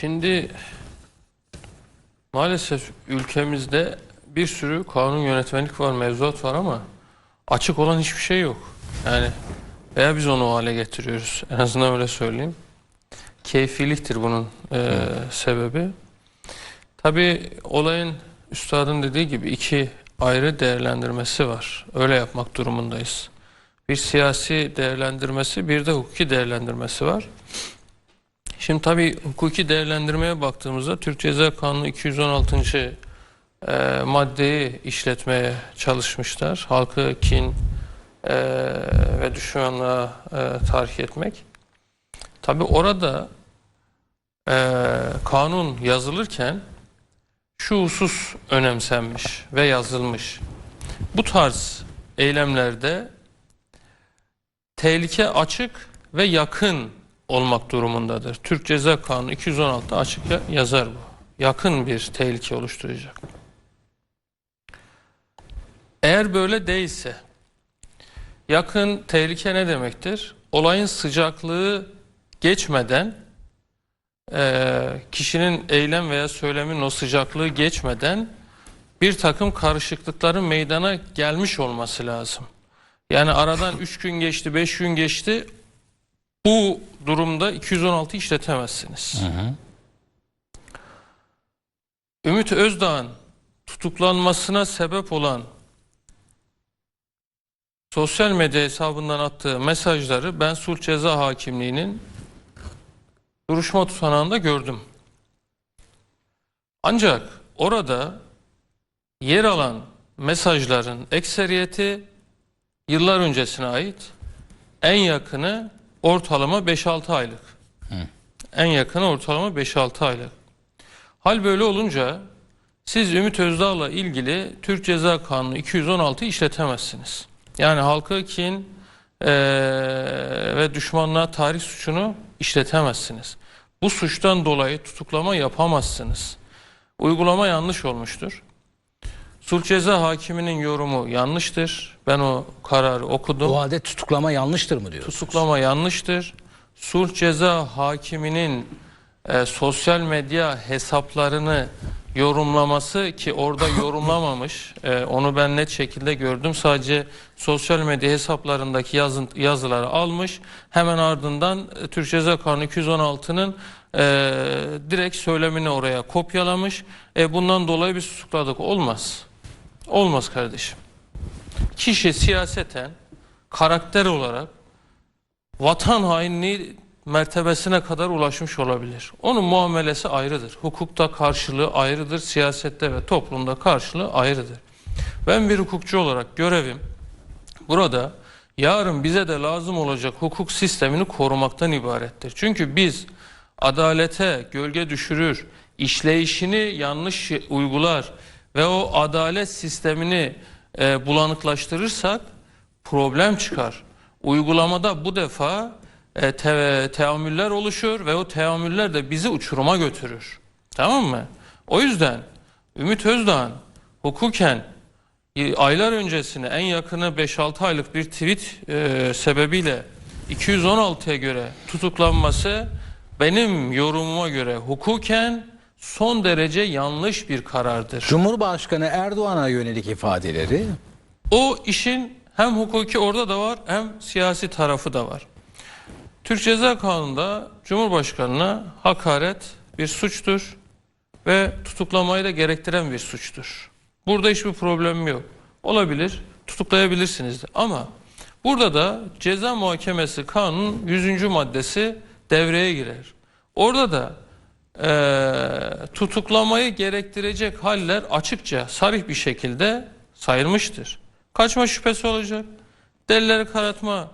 Şimdi maalesef ülkemizde bir sürü kanun yönetmenlik var, mevzuat var ama açık olan hiçbir şey yok. Yani veya biz onu o hale getiriyoruz. En azından öyle söyleyeyim. Keyfiliktir bunun e, sebebi. Tabii olayın üstadın dediği gibi iki ayrı değerlendirmesi var. Öyle yapmak durumundayız. Bir siyasi değerlendirmesi, bir de hukuki değerlendirmesi var. Şimdi tabii hukuki değerlendirmeye baktığımızda Türk Ceza Kanunu 216. e, maddeyi işletmeye çalışmışlar. Halkı kin e, ve düşmanlığa e, tahrik etmek. Tabii orada e, kanun yazılırken şu husus önemsenmiş ve yazılmış. Bu tarz eylemlerde tehlike açık ve yakın olmak durumundadır. Türk Ceza Kanunu 216 açık ya- yazar bu. Yakın bir tehlike oluşturacak. Eğer böyle değilse yakın tehlike ne demektir? Olayın sıcaklığı geçmeden eee, kişinin eylem veya söylemin o sıcaklığı geçmeden bir takım karışıklıkların meydana gelmiş olması lazım. Yani aradan 3 gün geçti, 5 gün geçti. Bu durumda 216 işletemezsiniz. Ümit Özdağ'ın tutuklanmasına sebep olan sosyal medya hesabından attığı mesajları ben sulh ceza hakimliğinin duruşma tutanağında gördüm. Ancak orada yer alan mesajların ekseriyeti yıllar öncesine ait. En yakını ortalama 5-6 aylık. En yakını ortalama 5-6 aylık. Hal böyle olunca siz Ümit Özdağ'la ilgili Türk Ceza Kanunu 216 işletemezsiniz. Yani halkı kin eee, ve düşmanlığa tarih suçunu işletemezsiniz. Bu suçtan dolayı tutuklama yapamazsınız. Uygulama yanlış olmuştur. Sulh ceza hakiminin yorumu yanlıştır. Ben o kararı okudum. O halde tutuklama yanlıştır mı diyorsunuz? Tutuklama yanlıştır. Sulh ceza hakiminin e, sosyal medya hesaplarını yorumlaması ki orada yorumlamamış. e, onu ben net şekilde gördüm. Sadece sosyal medya hesaplarındaki yazın, yazıları almış. Hemen ardından e, Türk Ceza Kanunu 216'nın e, direkt söylemini oraya kopyalamış. E, bundan dolayı biz tutukladık. Olmaz. Olmaz kardeşim. Kişi siyaseten karakter olarak vatan hainliği mertebesine kadar ulaşmış olabilir. Onun muamelesi ayrıdır. Hukukta karşılığı ayrıdır. Siyasette ve toplumda karşılığı ayrıdır. Ben bir hukukçu olarak görevim burada yarın bize de lazım olacak hukuk sistemini korumaktan ibarettir. Çünkü biz adalete gölge düşürür, işleyişini yanlış uygular ve o adalet sistemini e, bulanıklaştırırsak problem çıkar. Uygulamada bu defa e, te- teamüller oluşur ve o teamüller de bizi uçuruma götürür. Tamam mı? O yüzden Ümit Özdağ'ın hukuken e, aylar öncesine en yakını 5-6 aylık bir tweet e, sebebiyle 216'ya göre tutuklanması benim yorumuma göre hukuken son derece yanlış bir karardır. Cumhurbaşkanı Erdoğan'a yönelik ifadeleri O işin hem hukuki orada da var hem siyasi tarafı da var. Türk Ceza Kanunu'nda Cumhurbaşkanına hakaret bir suçtur ve tutuklamayı da gerektiren bir suçtur. Burada hiçbir problem yok. Olabilir, tutuklayabilirsiniz de. Ama burada da ceza muhakemesi kanunun 100. maddesi devreye girer. Orada da eee, tutuklamayı gerektirecek haller açıkça, sarih bir şekilde sayılmıştır. Kaçma şüphesi olacak, delilleri karartma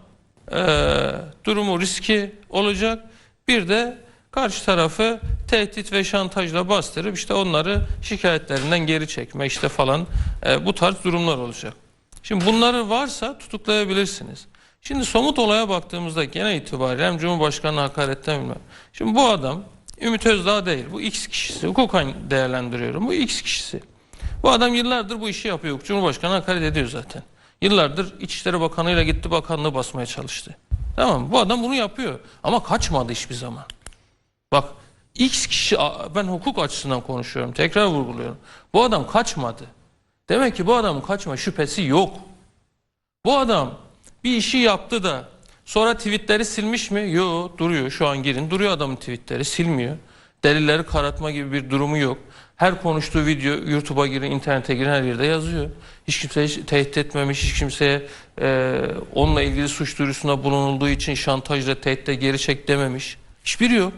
eee, durumu riski olacak. Bir de karşı tarafı tehdit ve şantajla bastırıp işte onları şikayetlerinden geri çekme işte falan eee, bu tarz durumlar olacak. Şimdi bunları varsa tutuklayabilirsiniz. Şimdi somut olaya baktığımızda gene itibariyle hem Cumhurbaşkanı hakaretten bilmem. Şimdi bu adam Ümit Özdağ değil. Bu X kişisi. Hukuken değerlendiriyorum. Bu X kişisi. Bu adam yıllardır bu işi yapıyor. Cumhurbaşkanı hakaret ediyor zaten. Yıllardır İçişleri Bakanı'yla gitti bakanlığı basmaya çalıştı. Tamam? Bu adam bunu yapıyor. Ama kaçmadı hiçbir zaman. Bak X kişi ben hukuk açısından konuşuyorum. Tekrar vurguluyorum. Bu adam kaçmadı. Demek ki bu adamın kaçma şüphesi yok. Bu adam bir işi yaptı da sonra tweetleri silmiş mi? Yok duruyor şu an girin duruyor adamın tweetleri silmiyor. Delilleri karartma gibi bir durumu yok. Her konuştuğu video YouTube'a girin, internete girin her yerde yazıyor. Hiç kimse hiç tehdit etmemiş, hiç kimseye e, onunla ilgili suç duyurusunda bulunulduğu için şantajla tehditle geri çek dememiş. Hiçbiri yok.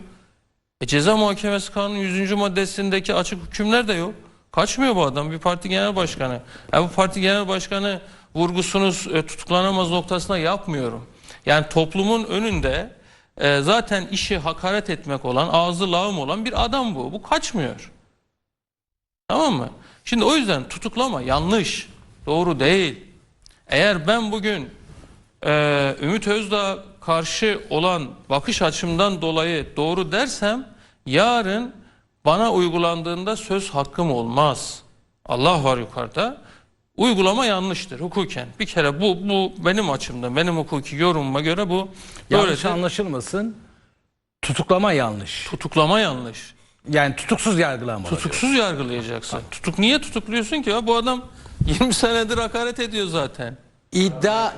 E, ceza muhakemesi kanunun 100. maddesindeki açık hükümler de yok. Kaçmıyor bu adam bir parti genel başkanı. Ya bu parti genel başkanı vurgusunuz e, tutuklanamaz noktasına yapmıyorum. Yani toplumun önünde e, zaten işi hakaret etmek olan, ağzı lağım olan bir adam bu. Bu kaçmıyor. Tamam mı? Şimdi o yüzden tutuklama yanlış, doğru değil. Eğer ben bugün e, Ümit Özdağ karşı olan bakış açımdan dolayı doğru dersem yarın bana uygulandığında söz hakkım olmaz. Allah var yukarıda. Uygulama yanlıştır hukuken. Bir kere bu bu benim açımdan, benim hukuki yorumuma göre bu Yanlış böyledir. anlaşılmasın. Tutuklama yanlış. Tutuklama yanlış. Yani tutuksuz yargılama. Tutuksuz yargılayacaksın. Tutuk niye tutukluyorsun ki? Ya bu adam 20 senedir hakaret ediyor zaten. İddia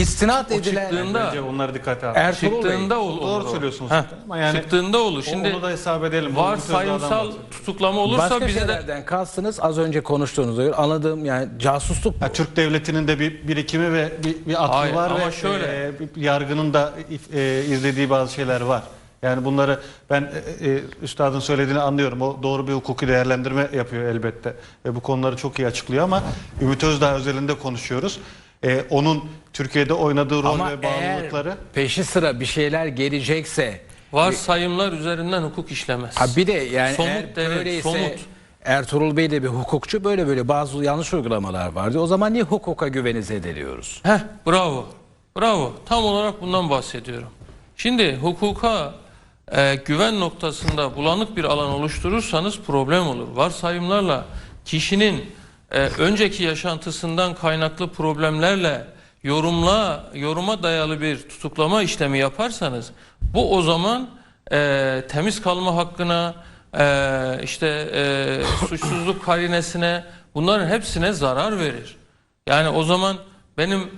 istinat edilen çıktığında Bence onları dikkate al. Ertuğrul Bey. çıktığında olur. Doğru o. söylüyorsunuz. Heh, Ama yani çıktığında olur. Şimdi onu da hesap edelim. Ümit Özdağ'dan tutuklama olursa Başka bize de kastınız az önce konuştuğunuz gibi anladığım yani casusluk. Ya Türk devletinin de bir birikimi ve bir, bir aklı Hayır, var ama ve şöyle- e, yargının da e, izlediği bazı şeyler var. Yani bunları ben e, e, üstadın söylediğini anlıyorum. O doğru bir hukuki değerlendirme yapıyor elbette. Ve bu konuları çok iyi açıklıyor ama Ümit Özdağ özelinde konuşuyoruz. E, onun Türkiye'de oynadığı rol Ama ve eğer bağımlılıkları peşi sıra bir şeyler gelecekse varsayımlar üzerinden hukuk işlemez. ha bir de yani Somut eğer delil, böyleyse somut. Ertuğrul Bey de bir hukukçu böyle böyle bazı yanlış uygulamalar vardı. O zaman niye hukuka güveni zedeliyoruz? Heh, bravo. Bravo. Tam olarak bundan bahsediyorum. Şimdi hukuka e, güven noktasında bulanık bir alan oluşturursanız problem olur. Varsayımlarla kişinin e, önceki yaşantısından kaynaklı problemlerle yorumla yoruma dayalı bir tutuklama işlemi yaparsanız bu o zaman e, temiz kalma hakkına e, işte e, suçsuzluk karinesine bunların hepsine zarar verir. Yani o zaman benim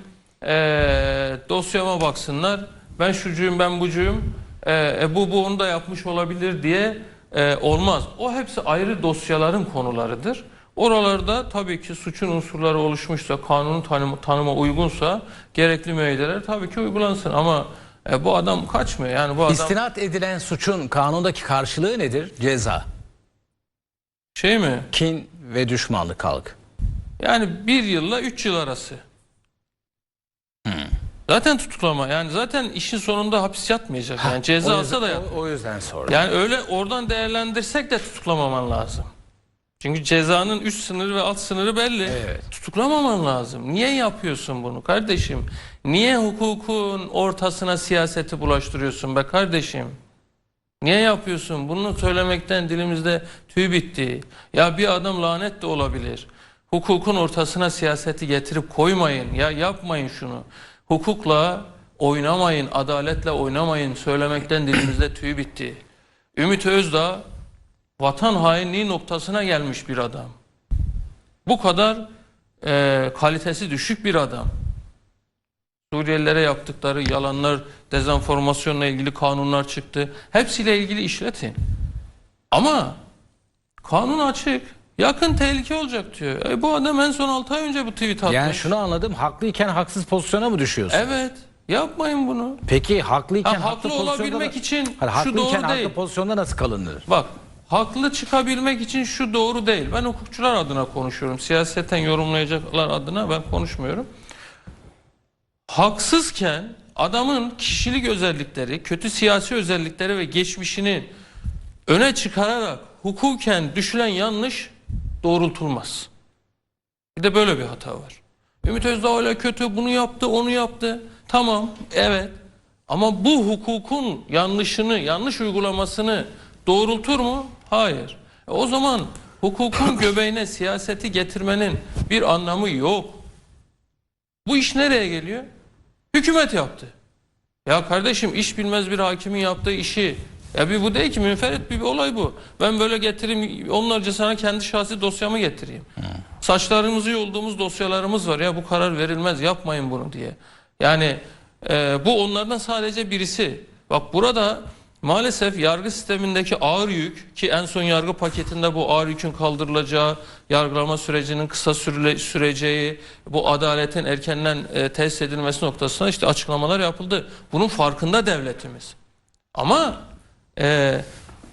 eee, dosyama baksınlar. Ben şucuyum, ben bucuyum. Eee, e, bu bu onu da yapmış olabilir diye eee, olmaz. O hepsi ayrı dosyaların konularıdır. Oralarda tabii ki suçun unsurları oluşmuşsa, kanunun tanıma, tanıma uygunsa gerekli müeyyideler tabii ki uygulansın. Ama e, bu adam kaçmıyor. Yani bu adam İstinat edilen suçun kanundaki karşılığı nedir? Ceza. şey mi? Kin ve düşmanlık kalk. Yani bir yılla üç yıl arası. Zaten tutuklama. Yani zaten işin sonunda hapis yatmayacak. Yani ceza alsa da yat. o, o yüzden sordum. Yani öyle oradan değerlendirsek de tutuklamaman lazım. Çünkü cezanın üst sınırı ve alt sınırı belli. Evet. Tutuklamaman lazım. Niye yapıyorsun bunu kardeşim? Niye hukukun ortasına siyaseti bulaştırıyorsun be kardeşim? Niye yapıyorsun? Bunu söylemekten dilimizde tüy bitti. Ya bir adam lanet de olabilir. Hukukun ortasına siyaseti getirip koymayın. Ya yapmayın şunu. Hukukla oynamayın, adaletle oynamayın. Söylemekten dilimizde tüy bitti. Ümit Özdağ vatan hainliği noktasına gelmiş bir adam. Bu kadar e, kalitesi düşük bir adam. Suriyelilere yaptıkları yalanlar, dezenformasyonla ilgili kanunlar çıktı. Hepsiyle ilgili işletin. Ama kanun açık. Yakın tehlike olacak diyor. E, bu adam en son 6 ay önce bu tweet atmış. Yani şunu anladım. Haklıyken haksız pozisyona mı düşüyorsun? Evet. Yapmayın bunu. Peki haklıyken Ha, haklı pozisyonda olabilmek da- için Hayır, şu doğru haklı değil. pozisyonda nasıl kalınır? Bak haklı çıkabilmek için şu doğru değil. Ben hukukçular adına konuşuyorum. Siyaseten yorumlayacaklar adına ben konuşmuyorum. Haksızken adamın kişilik özellikleri, kötü siyasi özellikleri ve geçmişini öne çıkararak hukuken düşülen yanlış doğrultulmaz. Bir de böyle bir hata var. Ümit Özdağ öyle kötü bunu yaptı onu yaptı. Tamam evet ama bu hukukun yanlışını yanlış uygulamasını doğrultur mu? Hayır. E o zaman hukukun göbeğine siyaseti getirmenin bir anlamı yok. Bu iş nereye geliyor? Hükümet yaptı. Ya kardeşim iş bilmez bir hakimin yaptığı işi Ya bir bu değil ki münferit bir, bir olay bu. Ben böyle getireyim onlarca sana kendi şahsi dosyamı getireyim. Saçlarımızı yolduğumuz dosyalarımız var ya bu karar verilmez yapmayın bunu diye. Yani e, bu onlardan sadece birisi. Bak burada maalesef yargı sistemindeki ağır yük ki en son yargı paketinde bu ağır yükün kaldırılacağı, yargılama sürecinin kısa sürele, süreceği, bu adaletin erkenden e, tesis edilmesi noktasında işte açıklamalar yapıldı. Bunun farkında devletimiz. Ama e,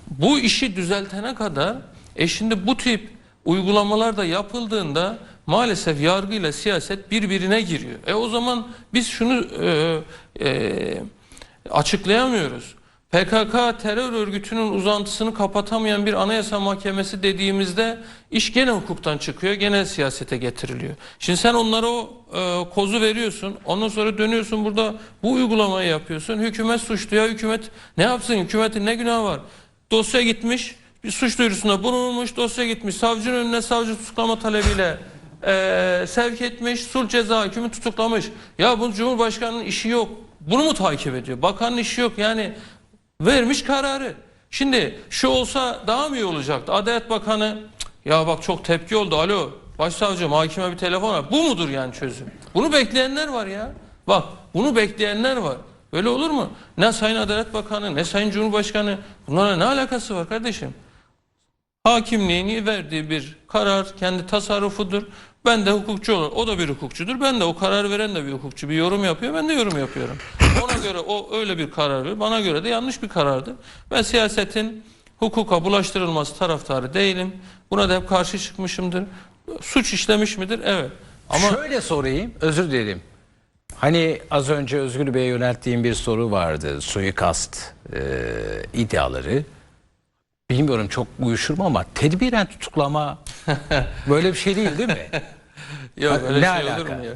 bu işi düzeltene kadar e şimdi bu tip uygulamalar da yapıldığında maalesef yargıyla siyaset birbirine giriyor. E o zaman biz şunu e, e, açıklayamıyoruz. PKK terör örgütünün uzantısını kapatamayan bir anayasa mahkemesi dediğimizde iş gene hukuktan çıkıyor, gene siyasete getiriliyor. Şimdi sen onlara o e, kozu veriyorsun, ondan sonra dönüyorsun burada bu uygulamayı yapıyorsun. Hükümet suçlu ya hükümet ne yapsın? Hükümetin ne günahı var? Dosya gitmiş, bir suç duyurusunda bulunmuş, dosya gitmiş, savcının önüne savcı tutuklama talebiyle e, sevk etmiş, sulh ceza hükmü tutuklamış. Ya bu Cumhurbaşkanı'nın işi yok. Bunu mu takip ediyor? Bakanın işi yok. Yani vermiş kararı. Şimdi şu olsa daha mı iyi olacaktı? Adalet Bakanı "Cık, ya bak çok tepki oldu. Alo başsavcım hakime bir telefon var. Bu mudur yani çözüm? Bunu bekleyenler var ya. Bak bunu bekleyenler var. Öyle olur mu? Ne Sayın Adalet Bakanı ne Sayın Cumhurbaşkanı bunlarla ne alakası var kardeşim? hakimliğini verdiği bir karar kendi tasarrufudur. Ben de hukukçu olur. O da bir hukukçudur. Ben de o karar veren de bir hukukçu. Bir yorum yapıyor. Ben de yorum yapıyorum. Ona göre o öyle bir karar veriyor. Bana göre de yanlış bir karardır. Ben siyasetin hukuka bulaştırılması taraftarı değilim. Buna da hep karşı çıkmışımdır. Suç işlemiş midir? Evet. Ama Şöyle sorayım, özür dilerim. Hani az önce Özgür Bey'e yönelttiğim bir soru vardı. Suikast e, iddiaları. Bilmiyorum çok uyuşur mu ama tedbiren tutuklama böyle bir şey değil değil mi? yok öyle ne şey olur alaka? mu ya?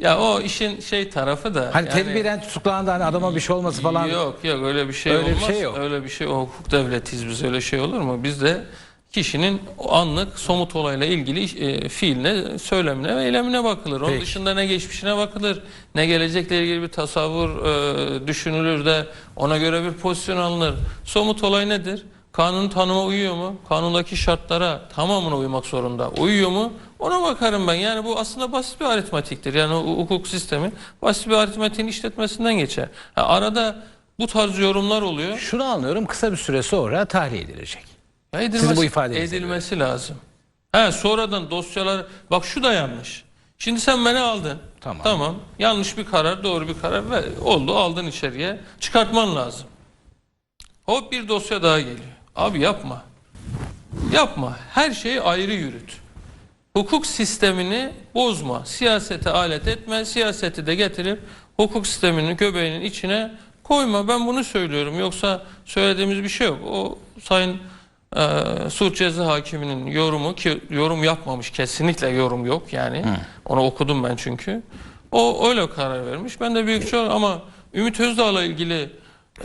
Ya o işin şey tarafı da Hani yani- tedbiren tutuklandı hani adama bir şey olması falan. Yok yok öyle bir şey Öyle bir olmaz. şey yok. Öyle bir şey o hukuk devletiyiz biz öyle şey olur mu? Biz de kişinin o anlık somut olayla ilgili e, fiiline, söylemine ve eylemine bakılır. Onun Peki. dışında ne geçmişine bakılır, ne gelecekle ilgili bir tasavvur e, düşünülür de ona göre bir pozisyon alınır. Somut olay nedir? Kanun tanıma uyuyor mu? Kanundaki şartlara tamamına uymak zorunda. Uyuyor mu? Ona bakarım ben. Yani bu aslında basit bir aritmatiktir. Yani hukuk sistemi basit bir aritmatiğin işletmesinden geçer. Ha, arada bu tarz yorumlar oluyor. Şunu anlıyorum kısa bir süre sonra tahliye edilecek. Ya edilmesi, Sizin bu ifadenize edilmesi lazım. He, sonradan dosyalar bak şu da yanlış. Şimdi sen beni aldın. Tamam. Tamam. Yanlış bir karar, doğru bir karar oldu aldın içeriye. Çıkartman lazım. Hop bir dosya daha geliyor. Abi yapma. Yapma. Her şeyi ayrı yürüt. Hukuk sistemini bozma. Siyasete alet etme. Siyaseti de getirip hukuk sisteminin göbeğinin içine koyma. Ben bunu söylüyorum. Yoksa söylediğimiz bir şey yok. O sayın e, suç ceza hakiminin yorumu ki yorum yapmamış. Kesinlikle yorum yok yani. Onu okudum ben çünkü. O öyle karar vermiş. Ben de büyükçe ama Ümit Özdağ'la ilgili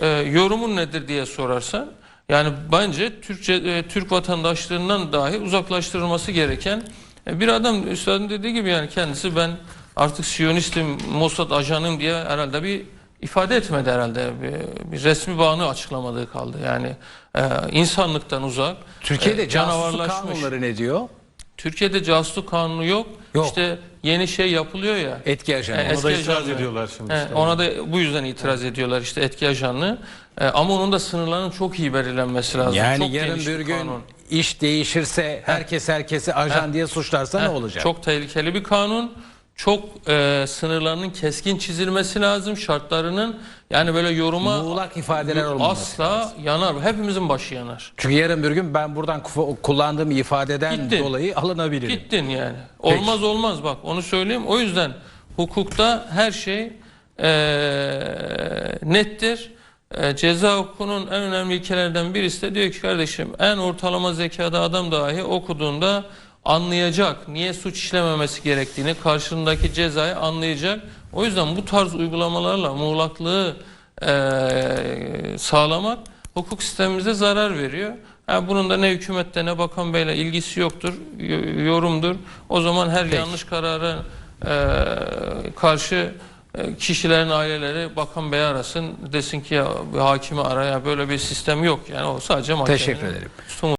e, yorumun nedir diye sorarsan yani bence Türkçe e, Türk vatandaşlığından dahi uzaklaştırılması gereken e, bir adam üstadın dediği gibi yani kendisi ben artık Siyonistim, Mossad ajanım diye herhalde bir ifade etmedi herhalde. Bir, bir resmi bağını açıklamadığı kaldı. Yani e, insanlıktan uzak. Türkiye'de e, canavarlaşma kanunları ne diyor? Türkiye'de casusluk kanunu yok. Yok. İşte yeni şey yapılıyor ya. Etki ajanı. E, Ona da itiraz ajanlığı. ediyorlar şimdi He, işte. ona da bu yüzden itiraz ediyorlar işte etki ajanlığı. E, ama onun da sınırlarının çok iyi belirlenmesi lazım. Yani çok yarın bir gün kanun. iş değişirse herkes herkesi ajan diye suçlarsa ne Heh, olacak? Çok tehlikeli bir kanun. Çok e, sınırlarının keskin çizilmesi lazım. Şartlarının yani böyle yoruma Muğlak ifadeler olmaması asla yanar. Hepimizin başı yanar. Çünkü yarın bir gün ben buradan kullandığım ifadeden Gitti. dolayı alınabilirim. Gittin yani. Olmaz olmaz bak onu söyleyeyim. O yüzden hukukta her şey eee, nettir. Eee, ceza hukukunun en önemli ilkelerden birisi de diyor ki kardeşim en ortalama zekada adam dahi okuduğunda anlayacak. Niye suç işlememesi gerektiğini, karşılığındaki cezayı anlayacak. O yüzden bu tarz uygulamalarla muğlaklığı eee, sağlamak hukuk sistemimize zarar veriyor. Ha, bunun da ne hükümette ne bakan beyle ilgisi yoktur, yorumdur. O zaman her yanlış karara e, karşı e, kişilerin aileleri bakan bey arasın desin ki ya bir hakimi araya böyle bir sistem yok yani o sadece mahkemenin Teşekkür ederim.